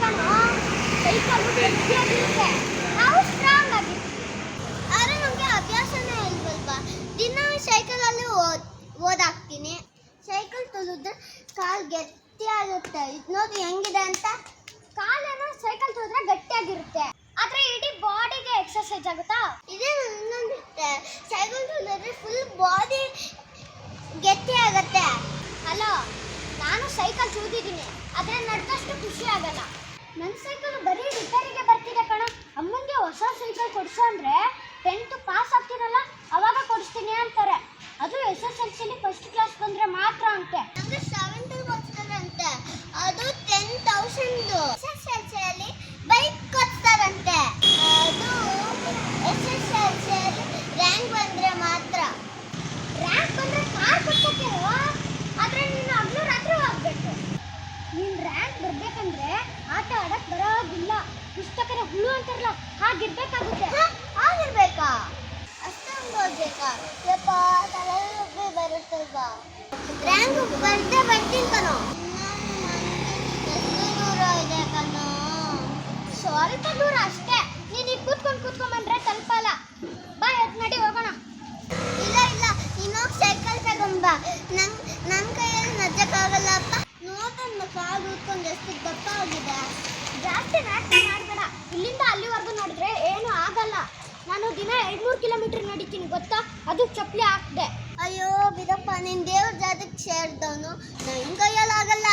ಕಣೋ. ಸೈಕಲ್ ಗಟ್ಟಿಯಾಗಿರುತ್ತೆ ನಾವು ಸ್ಟ್ರಾಂಗ್ ಆಗಿರ್ತೀವಿ. ಆದರೆ ನಮಗೆ ಅಭ್ಯಾಸನೇ ಇಲ್ವಲ್ವಾ? ದಿನ ಸೈಕಲಲ್ಲಿ ಓದ್, ಓದಾಕ್ತೀನಿ. ಸೈಕಲ್ ತುಳಿದ್ರೆ ಕಾಲು ಗಟ್ಟಿಯಾಗುತ್ತೆ. ಇದು ನೋಡಿ ಹೆಂಗಿದೆ ಅಂತ? ಕಾಲೇನೋ ಸೈಕಲ್ ತುಳಿದ್ರೆ ಗಟ್ಟಿಯಾಗಿರುತ್ತೆ. ಆದರೆ ಇಡೀ ಬಾಡಿಗೆ ಎಕ್ಸರ್ಸೈಸ್ ಆಗುತ್ತಾ? ಇದೇ ಇನ್ನೊಂದು ಸೈಕಲ್ ತುಳಿದ್ರೆ ಫುಲ್ ಬಾಡಿ ಗಟ್ಟಿ ಆಗುತ್ತೆ ಹಲೋ ನಾನು ಸೈಕಲ್ ಚೂದಿದ್ದೀನಿ ಆದರೆ ನಡೆದಷ್ಟು ಖುಷಿ ಆಗಲ್ಲ. ನನ್ನ ಸೈಕಲ್ ಬರೀ ರಿಪೇರಿಗೆ ಬರ್ತಿದೆ ಕಣ. ಅಮ್ಮಂಗೆ ಹೊಸ ಸೈಕಲ್ ಕೊಡ್ಸೋ ಅಂದರೆ ಟೆಂತ್ ಪಾಸ್ ಆಗ್ತೀನಲ್ಲ ಅವಾಗ ಕೊಡಿಸ್ತೀನಿ ಅಂತಾರೆ. ಅದು ಎಸ್ ಎಸ್ ಎಲ್ ಸಿಲಿ ಫಸ್ಟ್ ಕ್ಲಾಸ್ ಬಂದ್ರೆ ಮಾತ್ರ ಅಂತೆ. ನಮಗೆ ಸೆವೆಂತ್ ಕೊಡ್ತಾರೆ ಅಂತೆ. ಅದು ten thousand S S L ಸಿಯಲ್ಲಿ ಬೈಕ್ ಕೊಡ್ತಾರಂತೆ ಅದು ಎಸ್ ಎಸ್ ಎಲ್ ಸಿಯಲ್ಲಿ ರ್ಯಾಂಕ್ ಬಂದರೆ ಮಾತ್ರ. ರ್ಯಾಂಕ್ ಬಂದರೆ ಕಾರ್ ಕೊಡ್ಸಕ್ಕಿರುವ ಆದ್ರೆ ನೀನು ಹಗ್ಲು ರಾತ್ರಿ ಹೋಗ್ಬೇಕು ನೀನ್ ರ್ಯಾಂಕ್ ಬರ್ಬೇಕಂದ್ರೆ ಆಟ ಆಡಕ್ ಬರೋದಿಲ್ಲ ಪುಸ್ತಕದ ಹುಳು ಅಂತಾರಲ್ಲ ಹಾಗಿರ್ಬೇಕಾಗುತ್ತೆ ಹಾಗಿರ್ಬೇಕಾ ಅಷ್ಟೊಂದು ಓದ್ಬೇಕಾ ಯಪ್ಪ ತಲೆನೋವು ಬರುತ್ತಲ್ವಾ ರ್ಯಾಂಕ್ ಬರ್ದೇ ಬರ್ತೀನಿ ಕಣೋ ಎಷ್ಟು ದೂರ ಇದೆ ಕಣೋ ಸ್ವಲ್ಪ ದೂರ ಅಷ್ಟೇ ನೀನು ಈಗ ಕೂತ್ಕೊಂಡು ಕೂತ್ಕೊಂಡ್ಬಂದ್ರೆ ತಲುಪಲ್ಲ ಬಾ ಎತ್ ನಡಿ ಹೋಗೋಣ ಇಲ್ಲ ಇಲ್ಲ ಇನ್ನೊಂದು ತಗೊಂಬ ನಂಗ್ ನನ್ನ ಕೈಯಲ್ಲಿ ನಜ್ಜಕ್ಕಾಗಲ್ಲಪ್ಪ. ನೋಡನ್ನ ಕಾಲು ಉತ್ಕೊಂಡು ಎಷ್ಟು ದಪ್ಪ ಆಗಿದೆ ಜಾಸ್ತಿ ನಾಟಕ ಮಾಡಬೇಡ. ಇಲ್ಲಿಂದ ಅಲ್ಲಿವರೆಗೂ ನೋಡಿದ್ರೆ ಏನು ಆಗಲ್ಲ. ನಾನು ದಿನ ಎರಡ್ನೂರು ಕಿಲೋಮೀಟರ್ ನಡೀತೀನಿ, ಗೊತ್ತಾ? ಅದು ಚಪ್ಪಲಿ ಹಾಕ್ದೆ ಅಯ್ಯೋ, ಬಿಡಪ್ಪ ನಿನ್ನ ದೇವ್ರ ಜಾತಕ್ಕೆ ಸೇರಿದವನು ನನ್ನ ಕೈಯಲ್ಲಿ ಆಗಲ್ಲ.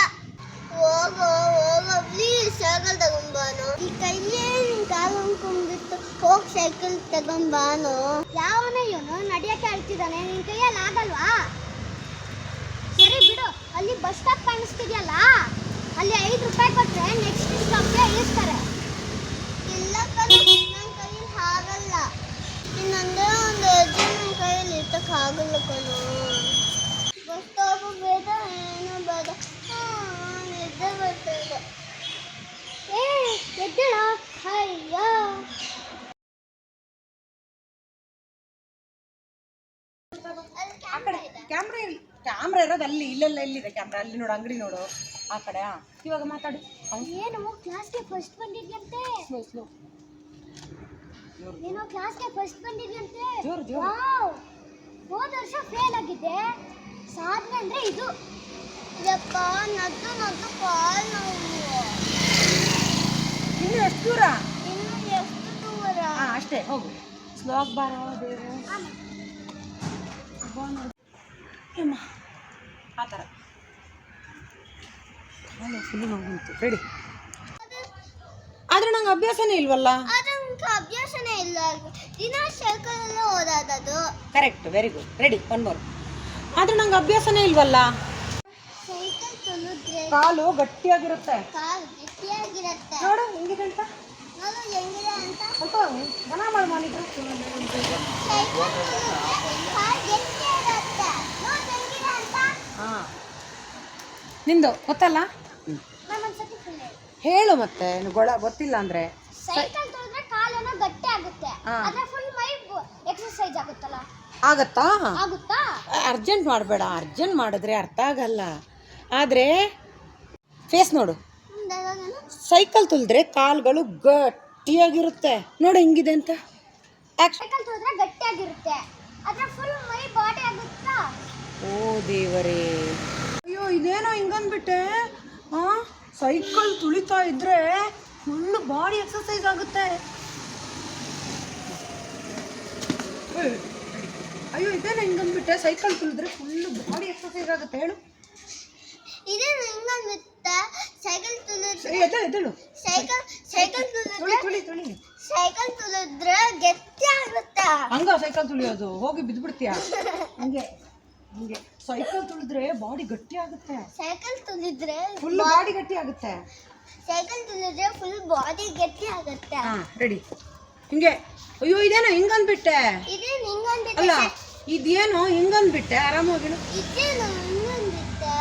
ಹೋಗೋ ಹೋಗೋ ಪ್ಲೀಸ್ ಸೈಕಲ್ ತಗೊಂಬಾನು. ಈ ಕೈಯೇ ನಿನ್ ಕಾಲು ಅಂದ್ಕೊಂಡ್ಬಿಟ್ಟು ಹೋಗ್ ಸೈಕಲ್ ತಗೊಂಬಾನು. ಯಾವನ ಇವನು ನಡಿಯಕ್ಕೆ ಹೇಳ್ತಿದ್ದಾನೆ ನಿನ್ ಕೈಯಲ್ಲಿ ಆಗಲ್ವಾ? ಅಲ್ಲಿ ಬಸ್ ಸ್ಟಾಪ್ ಕಾಣಿಸ್ತಿದ್ಯಲ್ಲ? ಅಲ್ಲಿ ಐದು ರೂಪಾಯಿ ಕೊಟ್ರೆ ನೆಕ್ಸ್ಟ್ ಸ್ಟಾಪ್ಗೆ ಇಳಿಸ್ತಾರೆ. ಇಲ್ಲ ನನ್ನ ಕೈಯಲ್ಲಿ ಆಗಲ್ಲ ಇನ್ನೊಂದೇ ಒಂದು ಹೆಜ್ಜೆ ನನ್ನ ಕೈಯಲ್ಲಿ ಇರ್ತಕ್ಕೆ ಆಗಲ್ಲ ಕಣೋ. ಬಸ್ ಸ್ಟಾಪ್ ಬೇಡ ಏನು ಬೇಡ ಹಾಂ, ನಿದ್ದೆ ಬರ್ತಿದೆ ಏ ಎದ್ದೇಳ? ಅಯ್ಯೋ. ಅಲ್ಲಿ ಆ ಕಡೆ camera ಇದೆ. ಕ್ಯಾಮ್ರಾ ಇಲ್ಲಿ. ಕ್ಯಾಮ್ರಾ ಇರೋದು ಅಲ್ಲಿ ಇಲ್ಲೆಲ್ಲ ಎಲ್ಲಿದೆ ಕ್ಯಾಮ್ರಾ ಅಲ್ಲಿ ನೋಡು ಅಂಗಡಿ ನೋಡು ಆ ಕಡೆ ಆ. ಇವಾಗ ಮಾತಾಡು. ಏನು ಕ್ಲಾಸ್ಗೆ ಫಸ್ಟ್ ಬಂದಿದ್ಯಂತೆ? ಸ್ಲೋ ಸ್ಲೋ ಏನೋ ಕ್ಲಾಸ್ಗೆ ಫಸ್ಟ್ ಬಂದಿದ್ಯಂತೆ? ಜೋರು, ಜೋರು. ವಾವ್ ಹೋದ ವರ್ಷ ಫೇಲ್ ಆಗಿದ್ದೆ ಸಾಧನೆ ಅಂದ್ರೆ ಇದು. ಯಪ್ಪ ನದ್ದು ನದ್ದು ಕಾಲ್ ನೋವು. ಇನ್ನು ಎಷ್ಟು ದೂರ? ಇನ್ನು ಎಷ್ಟು ದೂರ? ಹಾ ಅಷ್ಟೇ. ಹೋಗು. ಸ್ಲೋ ಬಾರೋ ದೇವ್ರು ಅಮ್ಮ ಆ ಥರ. ಫುಲ್ಲು ನೋವು ರೆಡಿ. ಆದ್ರೆ ನಂಗೆ ಅಭ್ಯಾಸನೇ ಇಲ್ವಲ್ಲ? ಅಭ್ಯಾಸನೇ ಇಲ್ಲ. ದಿನ ಸೈಕಲಲ್ಲೇ ಓದಾದದು correct very good ready one more ಆದ್ರೆ ನಂಗೆ ಅಭ್ಯಾಸನೇ ಇಲ್ವಲ್ಲ? ಕಾಲು ಗಟ್ಟಿಯಾಗಿರುತ್ತೆ. ಕಾಲು ಗಟ್ಟಿಯಾಗಿರತ್ತೆ. ನೋಡು ಹೆಂಗಿದೆ ಅಂತ? ನೋಡು ಹೆಂಗಿದೆ ಅಂತ. ಸ್ವಲ್ಪ ಮನ ಮಾಡಿ ಮಾಡಿದ್ರು ಸೈಕಲ್ ತುಳಿದ್ರೆ ಕಾಲು ಗಟ್ಟಿಯಾಗತ್ತೆ ನೋಡು ಹೆಂಗಿದೆ ಅಂತ ಹಾಂ ನಿಂದು ಗೊತ್ತಲ್ಲ? ಹೇಳು ಮತ್ತೆ ಗೊಳ ಗೊತ್ತಿಲ್ಲ ಅಂದ್ರೆ. ಸೈಕಲ್ ತುಳಿದ್ರೆ ಕಾಲೇನೋ ಗಟ್ಟಿ ಆಗುತ್ತೆ. ಫುಲ್ ಮೈ ಎಕ್ಸರ್ಸೈಸ್ ಆಗುತ್ತಲ್ಲ? ಆಗತ್ತಾ? ಆಗುತ್ತಾ? ಅರ್ಜೆಂಟ್ ಮಾಡಬೇಡ ಅರ್ಜೆಂಟ್ ಮಾಡಿದ್ರೆ ಅರ್ಥ ಆಗಲ್ಲ. ಆದರೆ ಫೇಸ್ ನೋಡು. ಸೈಕಲ್ ತುಳಿದ್ರೆ ಕಾಲುಗಳು ಗಟ್ಟಿಯಾಗಿರುತ್ತೆ. ನೋಡು ಹೆಂಗಿದೆ ಅಂತ. ಸೈಕಲ್ ತುಳಿದ್ರೆ ಗಟ್ಟಿಯಾಗಿರುತ್ತೆ. ಅದ್ರ ಫುಲ್ ಮೈ ಬಾಡಿ ಆಗುತ್ತಾ? ಓ ದೇವರೇ. ಅಯ್ಯೋ ಇದೇನೋ ಹಿಂಗಂದ್ಬಿಟ್ಟೆ ಹಾ ಸೈಕಲ್ ತುಳಿತಾ ಇದ್ರೆ ಫುಲ್ ಬಾಡಿ ಎಕ್ಸರ್ಸೈಸ್ ಆಗುತ್ತೆ. ಅಯ್ಯೋ ಇದೇನೋ ಹಿಂಗಂದ್ಬಿಟ್ಟೆ ಸೈಕಲ್ ತುಳಿದ್ರೆ ಫುಲ್ ಬಾಡಿ ಎಕ್ಸರ್ಸೈಸ್ ಆಗುತ್ತೆ. ಹೇಳು. ಸೈಕಲ್ ತುಳಿದ್ರೆ ಎದ್ದೇಳು ಸೈಕಲ್ ಸೈಕಲ್ ತುಳಿ ತುಳಿದ್ರೆ ತುಳಿ ತುಳಿ ಸೈಕಲ್ ತುಳಿದ್ರೆ ಆಗುತ್ತೆ? ಹಂಗ ಸೈಕಲ್ ತುಳಿಯೋದು? ಹೋಗಿ ಬಿದ್ಬಿಡ್ತೀಯ? ಹಂಗೆ. ಹಂಗೆ. ಸೈಕಲ್ ತುಳಿದ್ರೆ ಬಾಡಿ ಗಟ್ಟಿ ಆಗುತ್ತೆ. ಸೈಕಲ್ ತುಳಿದ್ರೆ ಫುಲ್ ಬಾಡಿ ಗಟ್ಟಿ ಆಗುತ್ತೆ. ಸೈಕಲ್ ತುಳಿದ್ರೆ ಫುಲ್ ಬಾಡಿ ಗಟ್ಟಿ ಆಗುತ್ತೆ. ಹಾ ರೆಡಿ ಹಿಂಗೆ. ಅಯ್ಯೋ ಇದೇನೋ ಹಿಂಗಂದ್ಬಿಟ್ಟೆ ಇದೇನು ಹಿಂಗಂದಿತ್ತೆ ಅಲ್ಲ ಇದೇನು ಹಿಂಗಂದ್ಬಿಟ್ಟೆ ಆರಾಮಾಗಿ ಇದೇ ಹಿಂಗಂದಿತ್ತೆ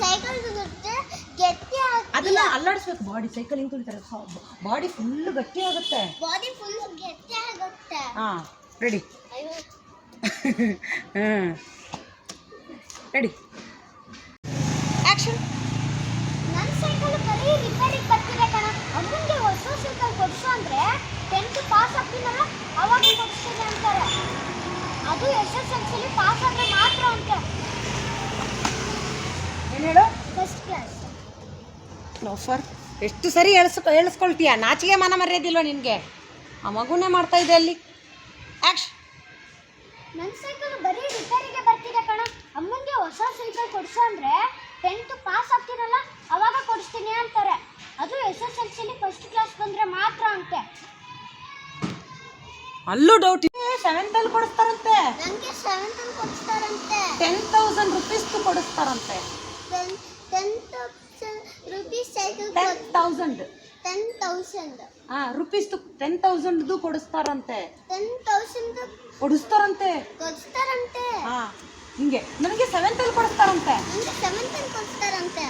ಸೈಕಲ್ ತುಳಿದ್ರೆ ಗಟ್ಟಿ ಅದನ್ನ ಅಲ್ಲಾಡಿಸ್ಬೇಕು. ಬಾಡಿ ಸೈಕಲ್ ಹಿಂಗ್ ತುಳಿತಾರೆ. ಬಾಡಿ ಫುಲ್ ಗಟ್ಟಿ ಆಗುತ್ತೆ. ಬಾಡಿ ಫುಲ್ ಗಟ್ಟಿ ಆಗುತ್ತೆ. ಹಾ ರೆಡಿ ಅಯ್ಯೋ. ಹ್ಮ್. ರೆಡಿ ಆಕ್ಷನ್ ನನ್ನ ಸೈಕಲ್ ಬರೀ ರಿಪೇರಿಗೆ ಬರ್ತಿದೆ ಕಣ. ಅಮ್ಮನಿಗೆ ಹೊಸ ಸೈಕಲ್ ಕೊಡಿಸು ಅಂದರೆ ಟೆಂತ್ ಪಾಸ್ ಆಗ್ತೀನಲ್ಲ ಅವಾಗ ಕೊಡಿಸ್ತೀನಿ ಅಂತಾರೆ. ಅದು ಎಸ್ ಎಸ್ ಎಲ್ ಸಿಲಿ ಪಾಸ್ ಆದ್ರೆ ಮಾತ್ರ ಅಂತ. ಏನು ಹೇಳು? ಫಸ್ಟ್ ಕ್ಲಾಸ್ ನೋ ಎಷ್ಟು ಸರಿ ಎಳ್ಸ್ ಎಳ್ಸ್ಕೊಳ್ತೀಯ? ನಾಚಿಗೆ ಮಾನ ಮರ್ಯಾದಿಲ್ವ ನಿನಗೆ? ಆ ಮಗುನೇ ಮಾಡ್ತಾ ಇದೆ ಅಲ್ಲಿ. ಆಕ್ಷನ್ ನನ್ನ ಸೈಕಲ್ ಬರೀ ರಿಪೇರಿ ಅಮ್ಮನಿಗೆ ಹೊಸ ಸೈಕಲ್ ಕೊಡ್ಸು ಅಂದ್ರೆ ಟೆಂತ್ ಪಾಸ್ ಆಗ್ತಿರಲ್ಲ ಅವಾಗ ಕೊಡಿಸ್ತೀನಿ ಅಂತಾರೆ. ಅದು ಎಸ್ ಎಸ್ ಎಲ್ ಸಿಲಿ ಫಸ್ಟ್ ಕ್ಲಾಸ್ ಬಂದ್ರೆ ಮಾತ್ರ ಅಂತೆ. ಅಲ್ಲೂ ಡೌಟ್ ಸೆವೆಂತಲ್ಲಿ ಕೊಡಿಸ್ತಾರಂತೆ. ನನಗೆ ಸೆವೆಂತ್ ಅಲ್ಲಿ ಕೊಡಿಸ್ತಾರಂತೆ. ಟೆನ್ ತೌಸಂಡ್ ರುಪೀಸ್ದು ಕೊಡಿಸ್ತಾರಂತೆ. Ten rupees cycle ten thousand ten thousand ಹಾಂ ರುಪೀಸ್ದು ಟೆನ್ ತೌಸಂಡ್ದು ಕೊಡಿಸ್ತಾರಂತೆ. ಟೆನ್ ತೌಸಂಡ್ ಕೊಡಿಸ್ತಾರಂತೆ. ಕೊಡಿಸ್ತಾರಂತೆ. ಹಾಂ. ಹಿಂಗೆ ನನಗೆ ಸೆವೆಂತಲ್ಲಿ ಕೊಡಿಸ್ತಾರಂತೆ. ನನಗೆ ಸೆವೆಂತ್ ಅಲ್ಲಿ ಕೊಡಿಸ್ತಾರಂತೆ.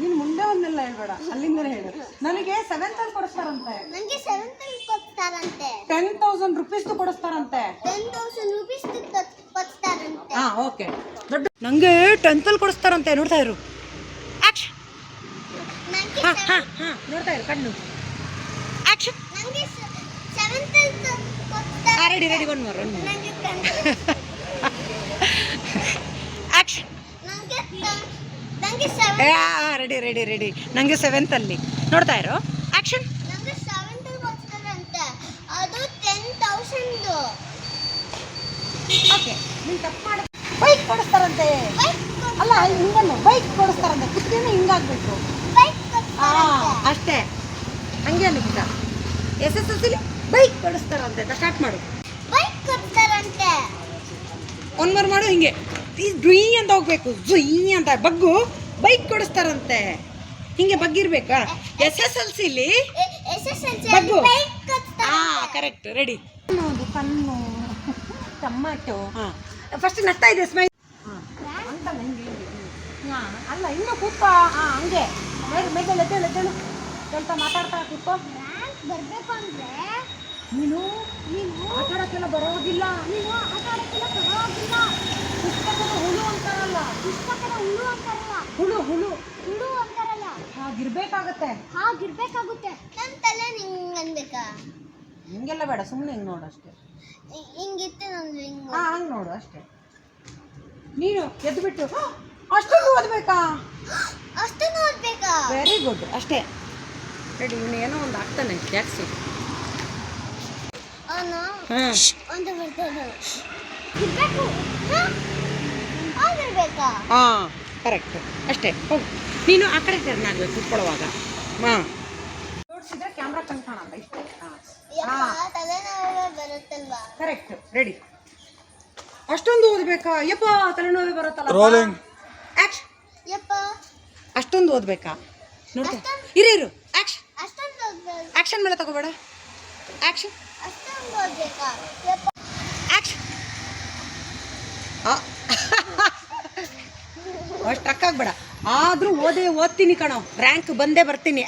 ನೀನು ಮುಂದೆ ಒಂದೆಲ್ಲ ಹೇಳ್ಬೇಡ ಅಲ್ಲಿಂದಲೇ ಹೇಳು. ನನಗೆ ಸೆವೆಂತಲ್ಲಿ ಕೊಡಿಸ್ತಾರಂತೆ. ನನಗೆ ಸೆವೆಂತ್ ಅಲ್ಲಿ ಕೊಡಿಸ್ತಾರಂತೆ. ಟೆನ್ ತೌಸಂಡ್ ರುಪೀಸ್ದು ಕೊಡಿಸ್ತಾರಂತೆ. ಟೆನ್ ತೌಸಂಡ್ ರುಪೀಸ್ ಕೊಡಿಸ್ತಾರಂತೆ. ಹಾಂ ಓಕೆ ದೊಡ್ಡ ನನಗೆ ಟೆಂತಲ್ಲಿ ಕೊಡಿಸ್ತಾರಂತೆ ನೋಡ್ತಾ ಇರು. ಹಾಂ ಹಾಂ ಹಾಂ. ನೋಡ್ತಾ ಇರು ಕಣ್ಣು. ಹಾಂ ready ready one more action ready ready ready ನನಗೆ ಸೆವೆಂತಲ್ಲಿ ನೋಡ್ತಾ ಇರು. ತೌಸಂಡ್ ಓಕೆ ನೀನು ತಪ್ಪು ಮಾಡಿ. ಬೈಕ್ ಕೊಡಿಸ್ತಾರಂತೆ. ಅಲ್ಲ ಹಿಂಗಲ್ಲ ಬೈಕ್ ಕೊಡಿಸ್ತಾರಂತೆ. ಕುತ್ತಿಗೆನೂ ಹಿಂಗಾಗಬೇಕು ಬೈಕ್ ಹಾಂ ಅಷ್ಟೇ. ಹಂಗೆ ಅನ್ಬಿಟ್ಟ ಎಸ್ ಎಸ್ ಎಸ್ ಬೈಕ್ ಕೊಡಿಸ್ತಾರಂತೆ. ಸ್ಟಾರ್ಟ್ ಮಾಡು. ಬೈಕ್ ಕೊಡಿಸ್ತಾರಂತೆ ಒನ್ ಮರು ಮಾಡು ಹಿಂಗೆ. ಡ್ರುಯ್ ಅಂತ ಹೋಗ್ಬೇಕು ಜುಯ್ ಅಂತ ಬಗ್ಗು ಬೈಕ್ ಕೊಡಿಸ್ತಾರಂತೆ ಹಿಂಗೆ ಬಗ್ಗಿರ್ಬೇಕಾ? ಎಸ್ ಎಸ್ ಎಲ್ ಸಿಲಿ ಬಗ್ಗು. ಹಾ ಕರೆಕ್ಟ್ ರೆಡಿ ನೋಡಿ ಕಣ್ಣು ಟೊಮಾಟೊ ಹಾಂ. ಫಸ್ಟ್ ನಗ್ತಾ ಇದೆ ಸ್ಮೈಲ್ ಅಂತ ಹಾಂ ಅಲ್ಲ ಇನ್ನೂ ಕೂತ್ಕೋ. ಹಾಂ ಹಂಗೆ. ಮೇಲೆ ಮೇಲೆ ಎದ್ದೇಳು ಎದ್ದೇಳು. ಸ್ವಲ್ಪ ಮಾತಾಡ್ತಾ ಕೂತ್ಕೋ. ಬರ್ಬೇಕು ಅಂದ್ರೆ ನೀನು? ನೀನು? ಆಟಾಡಕ್ಕೆಲ್ಲ ಬರೋದಿಲ್ಲ. ನೀನು ಆಟ ಬರೋದಿಲ್ಲ. ಪುಸ್ತಕದ ಹುಳು ಅಂತಾರಲ್ಲ. ಪುಸ್ತಕದ ಹುಳು ಅಂತಾರಲ್ಲ. ಹುಳು ಹುಳು. ಹುಳು ಅಂತಾರಲ್ಲ. ಹಾಗಿರ್ಬೇಕಾಗತ್ತೆ. ಹಾಗಿರ್ಬೇಕಾಗುತ್ತೆ. ನನ್ನ ತಲೆ ನಿಂಗೆ ಅನ್ಬೇಕಾ ಹಿಂಗೆಲ್ಲ ಬೇಡ ಸುಮ್ಮನೆ ಹಿಂಗೆ ನೋಡು ಅಷ್ಟೇ. ಹಿಂಗಿತ್ತು ನಂದು ಹಿಂಗೆ ಹಾಂ ಹಂಗೆ ನೋಡು ಅಷ್ಟೇ. ನೀನು ಎದ್ದು ಬಿಟ್ಟು ಅಷ್ಟೊಂದು ಓದಬೇಕಾ? ಅಷ್ಟೊಂದು ಓದ್ಬೇಕಾ? ವೆರಿ ಗುಡ್ ಅಷ್ಟೇ. ರೆಡಿ ಇವನು ಏನೋ ಒಂದು ಆಗ್ತಾನೆ ಹಾಂ ಒಂದು ಬರ್ತಾನೆ ಇರ್ಬೇಕು. ಆಗಿರ್ಬೇಕಾ? ಹಾಂ ಕರೆಕ್ಟ್ ಅಷ್ಟೇ ಹೋಗು. ನೀನು ಆ ಕಡೆ ಟರ್ನ್ ಆಗಬೇಕು ಕೂತ್ಕೊಳ್ಳುವಾಗ. ಹಾಂ. ನೋಡಿಸಿದ್ರೆ ಕ್ಯಾಮ್ರಾ ಕಣ್ ಕಾಣಲ್ಲ ಇಷ್ಟೇ. ಹಾಂ. ಬರುತ್ತಲ್ವಾ? ಕರೆಕ್ಟ್ ರೆಡಿ ಅಷ್ಟೊಂದು ಓದಬೇಕಾ? ಯಪ್ಪ ತಲೆನೋವು ಬರುತ್ತಲ್ಲ ರೋಲಿಂಗ್ ಆಕ್ಷನ್ ಯಪ್ಪ. ಅಷ್ಟೊಂದು ಓದ್ಬೇಕಾ? ನೋಡ್ತಾ? ಇರು ಇರು. ಆಕ್ಷನ್ ಆಕ್ಷನ್ ಮೇಲೆ ತಗೋಬೇಡ. ಆಕ್ಷನ್ ಅಷ್ಟು ಅಕ್ಕಾಗ್ಬೇಡ ಆದರೂ ಓದೇ ಓದ್ತೀನಿ ಕಣೋ. ರ್ಯಾಂಕ್ ಬಂದೇ ಬರ್ತೀನಿ.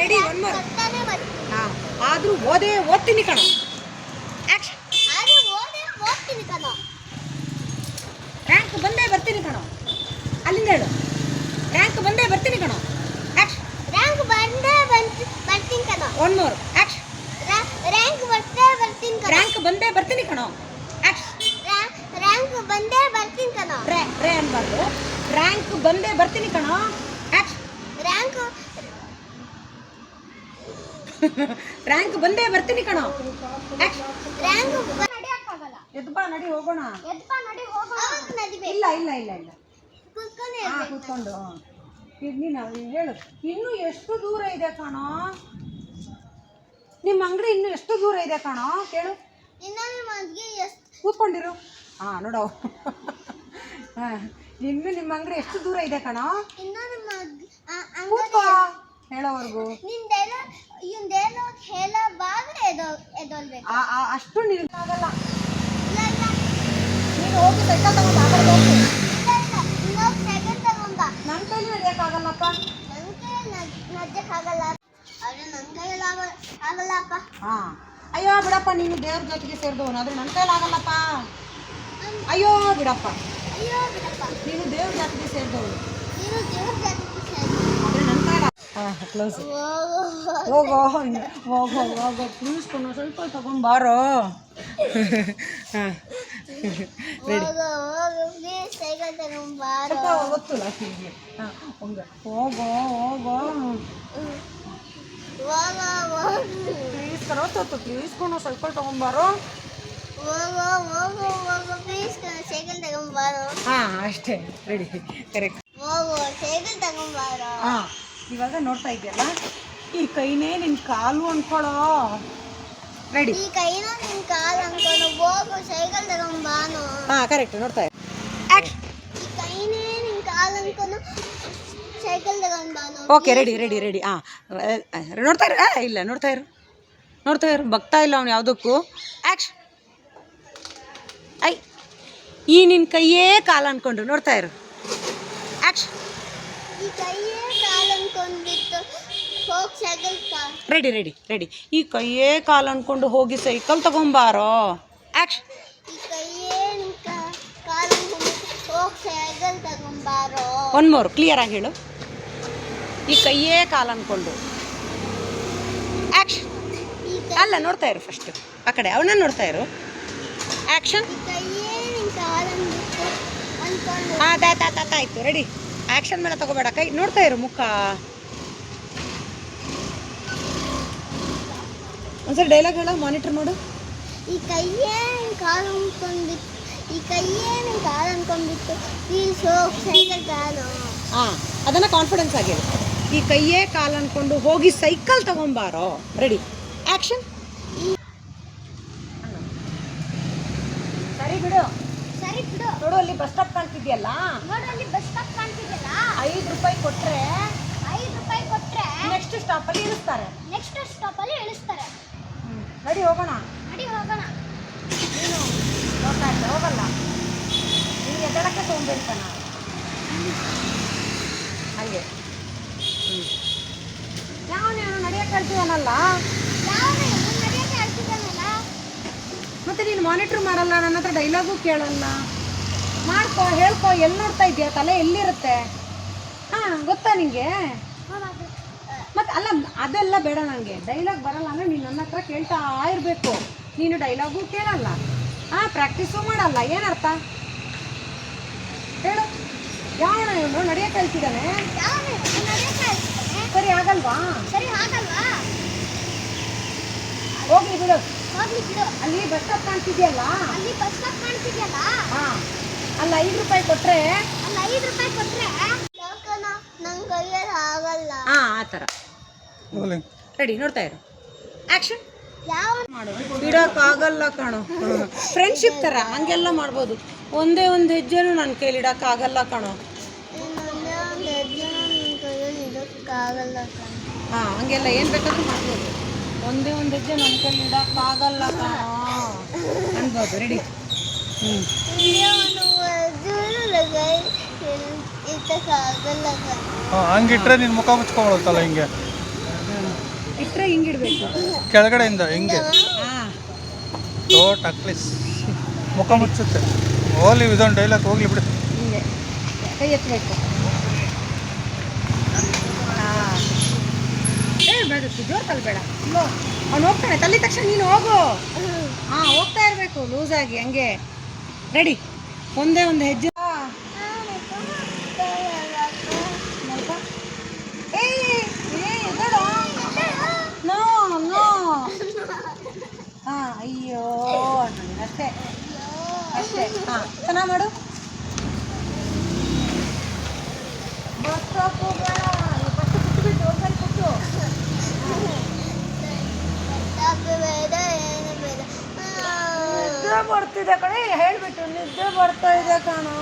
ರೆಡಿ ಓದ್ತೀನಿ ಹಾ, one more. ಬರ್ತಾನೆ ಹಾಂ. ಆದರೂ ಓದೇ ಓದ್ತೀನಿ ಕಣೋ. ಕಣೋ ರ್ಯಾಂಕ್ ಬಂದೇ ಬರ್ತೀನಿ ಕಣೋ. ಅಲ್ಲಿಂದ ಹೇಳು. ರ್ಯಾಂಕ್ ಬಂದೇ ಬರ್ತೀನಿ ಕಣೋ ಆಕ್ಷನ್ ರ್ಯಾಂಕ್ ಬಂದೇ ಬಂದ್ ಬರ್ತೀನಿ ಕಣೋ. ಒನ್ ಮೋರ್ ಆಕ್ಷನ್ ರ್ಯಾಂಕ್ ಬಂದೇ ಬರ್ತೀನಿ ಕಣೋ. ರ್ಯಾಂಕ್ ಬಂದೇ ಬರ್ತೀನಿ ಕಣೋ. ಆಕ್ಷನ್ ರ್ಯಾಂಕ್ ಬಂದೇ ಬರ್ತೀನಿ ಕಣೋ. ರೇ ರೇ ಅನ್ಬಾರ್ದು. ರ್ಯಾಂಕ್ ಬಂದೇ ಬರ್ತೀನಿ ಕಣೋ. ಆಕ್ಷನ್ ರ್ಯಾಂಕ್ ರ್ಯಾಂಕ್ ಬಂದೇ ಬರ್ತೀನಿ ಕಣೋ. ರ್ಯಾಂಕ್ ನಡೆಯಕ್ಕಾಗಲ್ಲ. ಎದ್ದು ಬಾ ನಡಿ ಹೋಗೋಣ. ನಡಿ ಹೋಗೋಣ. ಇಲ್ಲ ಇಲ್ಲ ಇಲ್ಲ ಇಲ್ಲ. ಕೂತ್ಕೊಂಡು. ಕೂತ್ಕೊಂಡು ಈಗ ನೀನು ಹೇಳು. ಇನ್ನೂ ಎಷ್ಟು ದೂರ ಇದೆ ಕಣೋ? ನಿಮ್ಮ ಅಂಗಡಿ ಇನ್ನೂ ಎಷ್ಟು ದೂರ ಇದೆ ಕಣೋ? ಕೇಳು. ಕೂತ್ಕೊಂಡಿರು. ಹಾಂ ನೋಡು. ಹಾಂ ಇನ್ನು ನಿಮ್ಮ ಅಂಗಡಿ ಎಷ್ಟು ದೂರ ಇದೆ ಕಣೋ? ಕೂತ್ಕೋ. ಹೇಳೋವರೆಗೂ. ಅಷ್ಟು ನಿಲ್ಲ ನೀನು ಹೋಗಿ ಸೈಕಲ್ ತಗೊಂಡು ಆಗಲ್ಲ ಹೋಗು ಇಲ್ಲ ಇಲ್ಲ ಇನ್ನೊಂದು ಸೆಕೆಂಡ್ ತಗೊಂಬ ನನ್ನ ಕೈಲಿ ನಡೆಯೋಕ್ಕಾಗಲ್ಲಪ್ಪ. ನನ್ನ ಕೈಯಲ್ಲಿ ನಜ್ಜಕ್ಕಾಗಲ್ಲ ಆದ್ರೆ ನನ್ನ ಕೈಯಲ್ಲಿ ಆಗ ಆಗಲ್ಲಪ್ಪ ಹಾಂ. ಅಯ್ಯೋ ಬಿಡಪ್ಪ ನೀನು ದೇವ್ರ ಜೊತೆಗೆ ಸೇರಿದವನು ಆದರೆ ನನ್ನ ಕೈಲಾಗಲ್ಲಪ್ಪ ಅಯ್ಯೋ ಬಿಡಪ್ಪ. ಅಯ್ಯೋ ಬಿಡಪ್ಪ. ನೀನು ದೇವ್ರ ಸೇರಿದವಳು ನೀನು ದೇವ್ರ ಜಾತಿಗೆ ಸೇರಿ ಆದರೆ ನನ್ನ ಕೈಲ ಹಾಂ ಕ್ಲೋಸ್ ಹೋಗೋ. ಹೋಗೋ ಹೋಗೋ ಪ್ಲೀಸ್ ಸ್ವಲ್ಪ ತಗೊಂಬಾರೋ? ಹಾಂ. ರೆಡಿ ಸ್ವಲ್ಪ ಗೊತ್ತಿಲ್ಲ ಹೀಗೆ ಹಾಂ ಹೋಗ ಹೋಗೋ ಹೋಗೋ. ಪ್ಲೀಸ್ ಕರೋತತ್ತು ಪ್ಲೀಸ್ ಕೊನು ಸೈಕಲ್ ತಗೊಂಬಾರೋ? ಹಾಂ ಅಷ್ಟೇ. ರೆಡಿ ಕರೆಕ್ಟ್ ಹೋಗು ಸೈಕಲ್ ತಗೊಂಬಾರೋ. ಹಾಂ. ಇವಾಗ ನೋಡ್ತಾ ಇದೆಯಲ್ಲ ಈ ಕೈನೇ ನಿನ್ನ ಕಾಲು ಅನ್ಕೊಳ್ಳೋ ರೆಡಿ ಈ ಕೈನ ನಿನ್ ಕಾಲು ಅನ್ಕೊಂಡು ಹೋಗು ಸೈಕಲ್ ತಗೊಂಬಾನು ಹಾಂ ಕರೆಕ್ಟ್ ನೋಡ್ತಾ ಈ ಕೈನೇ ನಿನ್ ಕಾಲ್ ಅನ್ಕೊಂಡು ಸೈಕಲ್ ತಗೊಂಬಾನು ಓಕೆ ರೆಡಿ ರೆಡಿ ರೆಡಿ ಹಾಂ ನೋಡ್ತಾ ಇರು. ಇಲ್ಲ ನೋಡ್ತಾ ಇರು. ನೋಡ್ತಾ ಇರು. ಬಗ್ತಾ ಇಲ್ಲ ಅವ್ನು ಯಾವುದಕ್ಕೂ. ಆ್ಯಕ್ಷ ಐ. ಈ ನಿನ್ನ ಕೈಯೇ ಕಾಲು ಅನ್ಕೊಂಡು ನೋಡ್ತಾ ಇರು. ಆ್ಯಕ್ಷ ಈ ಕೈಯೇ ಕಾಲ್ ಅನ್ಕೊಂಡ್ಬಿಟ್ಟು ಹೋಗ್ ಸೈಕಲ್ ಕಾ ರೆಡಿ ರೆಡಿ ರೆಡಿ ಈ ಕೈಯೇ ಕಾಲು ಅನ್ಕೊಂಡು ಹೋಗಿ ಸೈಕಲ್ ತಗೊಂಬಾರೋ? ತಗೊಂಬಾರೋ? ಒನ್ ಮೋರ್ ಕ್ಲಿಯರ್ ಆಗಿ ಹೇಳು. ಈ ಕೈಯೇ ಕಾಲು ಅನ್ಕೊಂಡು. ಆ್ಯಕ್ಷ ಅಲ್ಲ ನೋಡ್ತಾ ಇರು ಫಸ್ಟ್ ಆ ಕಡೆ ಅವನ್ನ ನೋಡ್ತಾ ಇರು. ಆ್ಯಕ್ಷನ್ ಹಾಂ ತಾ ತಾ ತಾ ತಾ ಆಯ್ತು ರೆಡಿ ಆ್ಯಕ್ಷನ್ ಮೇಲೆ ತಗೋಬೇಡ ಕೈ. ನೋಡ್ತಾ ಇರು ಮುಖ. ಒಂದ್ಸರಿ ಡೈಲಾಗ್ ಹೇಳ ಮಾನಿಟರ್ ಮಾಡು. ಈ ಕೈಯೇ ಕಾಲು ಅನ್ಕೊಂಡ್ಬಿಟ್ಟು ಈ ಕೈಯೇ ನನ್ ಕಾಲು ಅನ್ಕೊಂಡ್ಬಿಟ್ಟು ಈ ಸೋಪ್ ಸೈಕಲ್ ಕಾಲು. ಹಾಂ ಅದನ್ನು ಕಾನ್ಫಿಡೆನ್ಸ್ ಆಗಿ ಈ ಕೈಯೇ ಕಾಲು ಅನ್ಕೊಂಡು ಹೋಗಿ ಸೈಕಲ್ ತಗೊಂಬಾರೋ? ರೆಡಿ ಆ್ಯಕ್ಷನ್ ಸರಿ ಬಿಡು. ಸರಿ ಬಿಡು. ನೋಡು ಅಲ್ಲಿ ಬಸ್ ಸ್ಟಾಪ್ ಕಾಣ್ತಿದ್ಯಲ್ಲ? ಅಲ್ಲಿ ಬಸ್ ಸ್ಟಾಪ್ ಕಾಣ್ತಿದ್ಯಲ್ಲ? ಐದು ರೂಪಾಯಿ ಕೊಟ್ಟರೆ ಐದು ರೂಪಾಯಿ ಕೊಟ್ರೆ ನೆಕ್ಸ್ಟ್ ಸ್ಟಾಪಲ್ಲಿ ಇಳಿಸ್ತಾರೆ. ನೆಕ್ಸ್ಟ್ ಸ್ಟಾಪ್ ಅಲ್ಲಿ ಇಳಿಸ್ತಾರೆ. ರೆಡಿ ಹೋಗೋಣ. ನಡಿ ಹೋಗೋಣ. ನೀನು ಹೋಗ್ತಾ ಇದ್ದೆ ಹೋಗಲ್ಲ. ನೀನು ಎದ್ದಳಕ್ಕೆ ತೊಗೊಂಬೇಡ್ತಾನ ಹಂಗೆ. ಹ್ಞೂ ಯಾವ ನಡೆಯಕ್ಕೆ ಹೇಳ್ತಿದ್ದಾನಲ್ಲ ಮತ್ತೆ ನೀನು ಮಾನಿಟ್ರ್ ಮಾಡಲ್ಲ? ನನ್ನ ಹತ್ರ ಡೈಲಾಗು ಕೇಳಲ್ಲ. ಮಾಡ್ಕೋ ಹೇಳ್ಕೊ ಎಲ್ಲಿ ನೋಡ್ತಾ ಇದೆಯಾ ತಲೆ ಎಲ್ಲಿರುತ್ತೆ? ಹಾಂ ಗೊತ್ತಾ ನಿಂಗೆ? ಮತ್ತೆ ಅಲ್ಲ ಅದೆಲ್ಲ ಬೇಡ ನನಗೆ ಡೈಲಾಗ್ ಬರಲ್ಲ ಅಂದರೆ ನೀನು ನನ್ನ ಹತ್ರ ಕೇಳ್ತಾ ಇರಬೇಕು. ನೀನು ಡೈಲಾಗು ಕೇಳಲ್ಲ. ಹಾಂ ಪ್ರಾಕ್ಟೀಸು ಮಾಡಲ್ಲ. ಏನರ್ಥ? ಹೇಳು. ಯಾವಣ ಇವನು? ನಡೆಯೋ ಕಲ್ತಿದ್ದಾನೆ ಸರಿ ಆಗಲ್ವಾ? ಸರಿ ಆಗಲ್ವಾ? ಹೋಗ್ಲಿ ಬಿಡು. ಹೋಗ್ಲಿ ಬಿಡು. ಅಲ್ಲಿ ಬಸ್ ಸ್ಟಾಪ್ ಕಾಣ್ತಿದ್ಯಲ್ಲ? ಅಲ್ಲಿ ಬಸ್ ಸ್ಟಾಪ್ ಕಾಣ್ತಿದ್ಯಲ್ಲ? ಹಾಂ. ಅಲ್ಲ ಐದು ರೂಪಾಯಿ ಕೊಟ್ಟರೆ ಅಲ್ಲ ಐದು ರೂಪಾಯಿ ಕೊಟ್ರೆ? ನಂಗೆ ಆಗಲ್ಲ ಹಾಂ ಆ ಥರ. ರೆಡಿ ನೋಡ್ತಾ ಇರು. ಆ್ಯಕ್ಷನ್ ಯಾವ ಇಡೋಕ್ಕಾಗಲ್ಲ ಕಣೋ. ಫ್ರೆಂಡ್ಶಿಪ್ ಥರ ಹಂಗೆಲ್ಲ ಮಾಡ್ಬೋದು. ಒಂದೇ ಒಂದು ಹೆಜ್ಜೆನು ನನ್ನ ಕೈಲಿ ಇಡೋಕ್ಕಾಗಲ್ಲ ಕಣೋ. ಇನ್ನೊಂದೇ ಒಂದು ಹೆಜ್ಜೆ ನನ್ ಕೈಯಲ್ಲಿ ಇಡಕ್ಕಾಗಲ್ಲ ಕಣೋ. ಹಾಂ ಹಂಗೆಲ್ಲ ಏನು ಬೇಕಾದ್ರೂ ಮಾಡ್ಬೋದು. ಒಂದೇ ಒಂದು ಹೆಜ್ಜೆ ನನ್ನ ಕೈಲಿ ಇಡೋಕ್ಕಾಗಲ್ಲ ಕಣೋ. ಅನ್ಬೋದು ರೆಡಿ. ಹ್ಞೂ. ಹಂಗಿಟ್ರೆ ನಿನ್ ಮುಖ ಮುಚ್ಕೊಳತ್ತಲ್ಲ ಹಿಂಗೆ. ಇಟ್ಟರೆ ಹಿಂಗಿಡ್ಬೇಕು ಕೆಳಗಡೆಯಿಂದ ಹಿಂಗೆ. ಹಾಂ. ಟೋಟ್ ಅಕ್ಲಿಸ್ ಮುಖ ಮುಚ್ಚುತ್ತೆ. ಹೋಗ್ಲಿ ಇದೊಂದು ಡೈಲಾಗ್ ಹೋಗ್ಲಿ ಬಿಡು. ಹಿಂಗೆ. ಕೈ ಎತ್ತಬೇಕು ಹಾಂ. ಬೇಡ ಜೋರ್ ತಲ್ಬೇಡ. ಅವ್ನು ಹೋಗ್ತಾನೆ. ತಲ್ಲಿ ತಕ್ಷಣ ನೀನು ಹೋಗು. ಹಾಂ ಹೋಗ್ತಾ ಇರಬೇಕು ಲೂಸಾಗಿ ಹಂಗೆ. ರೆಡಿ ಒಂದೇ ಒಂದು ಹೆಜ್ಜೆ ನೋ ನೋ ಹಾಂ ಅಯ್ಯೋ ಅನ್ನೋದು ಅಷ್ಟೇ ಅಷ್ಟೇ ಹಾಂ ಚೆನ್ನಾಗಿ ಮಾಡು ಬಸ್ ಸ್ಟಾಪು ಬೇಡ ಬಸ್ ಬಿಟ್ಬಿಟ್ಟು ಒಂದ್ಸರಿ ಕೊಟ್ಟು ತಪ್ಪು ಬೇಡ ಏನು ಬೇಡ ಆ, ನಿದ್ದೆ ಬರ್ತಿದೆ ಕಣೆ ಹೇಳ್ಬಿಟ್ಟು ನಿದ್ದೆ ಬರ್ತಾ ಇದೆ ಕಣೋ.